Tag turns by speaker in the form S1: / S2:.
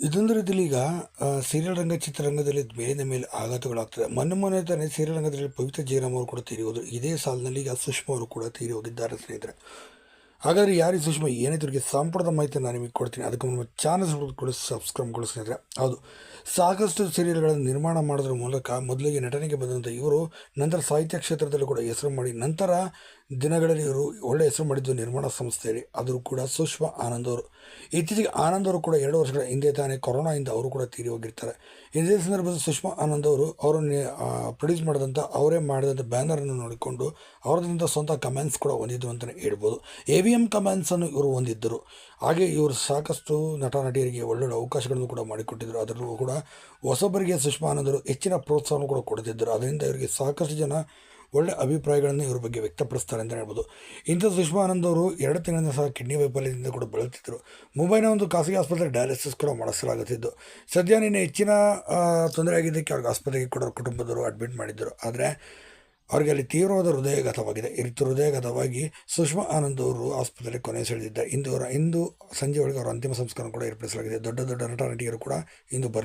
S1: ಇದೊಂದು ರೀತಿಯಲ್ಲಿ ಈಗ ಸೀರಿಯಲ್ ರಂಗ ಚಿತ್ರರಂಗದಲ್ಲಿ ಮೇಲಿನ ಮೇಲೆ ಆಘಾತಗಳಾಗ್ತದೆ. ಮೊನ್ನೆ ಮೊನ್ನೆ ತಾನೇ ಸೀರಿಯಲ್ ರಂಗದಲ್ಲಿ ಪವಿತ್ರ ಜಯರಾಮ್ ಅವರು ಕೂಡ ತೀರಿ ಹೋದರು. ಇದೇ ಸಾಲಿನಲ್ಲಿ ಈಗ ಸುಷ್ಮಾ ಅವರು ಕೂಡ ತೀರಿ ಹೋಗಿದ್ದಾರೆ ಸ್ನೇಹಿತರೆ. ಹಾಗಾದರೆ ಯಾರು ಈ ಸುಷ್ಮಾ? ಏನಾಯ್ತು ಸಂಪೂರ್ಣ ಮಾಹಿತಿ ನಾನು ನಿಮಗೆ ಕೊಡ್ತೀನಿ. ಅದಕ್ಕೆ ನಮ್ಮ ಚಾನಲ್ಸ್ ಕೂಡ ಸಬ್ಸ್ಕ್ರೈಬ್ಗಳು ಸ್ನೇಹಿತರೆ. ಹೌದು. ಸಾಕಷ್ಟು ಸೀರಿಯಲ್ಗಳನ್ನು ನಿರ್ಮಾಣ ಮಾಡೋದ್ರ ಮೂಲಕ ಮೊದಲಿಗೆ ನಟನೆಗೆ ಬಂದಂಥ ಇವರು, ನಂತರ ಸಾಹಿತ್ಯ ಕ್ಷೇತ್ರದಲ್ಲೂ ಕೂಡ ಹೆಸರು ಮಾಡಿ, ನಂತರ ದಿನಗಳಲ್ಲಿ ಇವರು ಒಳ್ಳೆಯ ಹೆಸರು ಮಾಡಿದ್ದು ನಿರ್ಮಾಣ ಸಂಸ್ಥೆಯಲ್ಲಿ, ಆದರೂ ಕೂಡ ಸುಷ್ಮಾ ಆನಂದ್ ಅವರು. ಇತ್ತೀಚೆಗೆ ಆನಂದ್ ಅವರು ಕೂಡ ಎರಡು ವರ್ಷಗಳ ಹಿಂದೆ ತಾನೇ ಕೊರೋನಾಯಿಂದ ಅವರು ಕೂಡ ತೀರಿ ಹೋಗಿರ್ತಾರೆ. ಇದೇ ಸಂದರ್ಭದಲ್ಲಿ ಸುಷ್ಮಾ ಆನಂದ್ ಅವರು ಅವರನ್ನು ಪ್ರೊಡ್ಯೂಸ್ ಮಾಡಿದಂಥ ಅವರೇ ಮಾಡಿದಂಥ ಬ್ಯಾನರನ್ನು ನೋಡಿಕೊಂಡು ಅವರದಿಂದ ಸ್ವಂತ ಕಮೆಂಟ್ಸ್ ಕೂಡ ಹೊಂದಿದ್ದು ಅಂತಲೇ ಹೇಳ್ಬೋದು. ಎ ವಿ ಎಂ ಕಮೆಂಟ್ಸನ್ನು ಇವರು ಹೊಂದಿದ್ದರು. ಹಾಗೆ ಇವರು ಸಾಕಷ್ಟು ನಟ ನಟಿಯರಿಗೆ ಒಳ್ಳೊಳ್ಳೆ ಅವಕಾಶಗಳನ್ನು ಕೂಡ ಮಾಡಿಕೊಟ್ಟಿದ್ದರು. ಅದರಲ್ಲೂ ಕೂಡ ಹೊಸಬರಿಗೆ ಸುಷ್ಮಾ ಆನಂದರು ಹೆಚ್ಚಿನ ಪ್ರೋತ್ಸಾಹವನ್ನು ಕೂಡ ಕೊಡ್ತಿದ್ದರು. ಅದರಿಂದ ಇವರಿಗೆ ಸಾಕಷ್ಟು ಜನ ಒಳ್ಳೆ ಅಭಿಪ್ರಾಯಗಳನ್ನು ಇವ್ರ ಬಗ್ಗೆ ವ್ಯಕ್ತಪಡಿಸ್ತಾರೆ ಅಂತ ಹೇಳ್ಬೋದು. ಇಂಥ ಸುಷ್ಮಾ ಆನಂದ್ ಅವರು ಎರಡು ತಿಂಗಳಿಂದ ಸಹ ಕಿಡ್ನಿ ವೈಫಲ್ಯದಿಂದ ಕೂಡ ಬಳಲುತ್ತಿದ್ದರು ಮುಂಬೈನ ಒಂದು ಖಾಸಗಿ ಆಸ್ಪತ್ರೆ ಡಯಾಲಿಸಿಸ್ ಕೂಡ ಮಾಡಿಸಲಾಗುತ್ತಿದ್ದು. ಸದ್ಯ ನಿನ್ನೆ ಹೆಚ್ಚಿನ ತೊಂದರೆ ಆಗಿದ್ದಕ್ಕೆ ಅವ್ರಿಗೆ ಆಸ್ಪತ್ರೆಗೆ ಕೂಡ ಕುಟುಂಬದವರು ಅಡ್ಮಿಟ್ ಮಾಡಿದ್ದರು. ಆದರೆ ಅವರಿಗೆ ಅಲ್ಲಿ ತೀವ್ರವಾದ ಹೃದಯಘಾತವಾಗಿದೆ. ಈ ಹೃದಯಘಾತವಾಗಿ ಸುಷ್ಮಾ ಆನಂದ್ ಅವರು ಆಸ್ಪತ್ರೆಗೆ ಕೊನೆ ಸೆಳೆದಿದ್ದಾರೆ. ಇಂದು ಅವರ, ಇಂದು ಸಂಜೆ ಒಳಗೆ ಅವರ ಅಂತಿಮ ಸಂಸ್ಕಾರ ಕೂಡ ಏರ್ಪಡಿಸಲಾಗಿದೆ. ದೊಡ್ಡ ದೊಡ್ಡ ನಟ ನಟಿಯರು ಕೂಡ ಇಂದು ಬರ್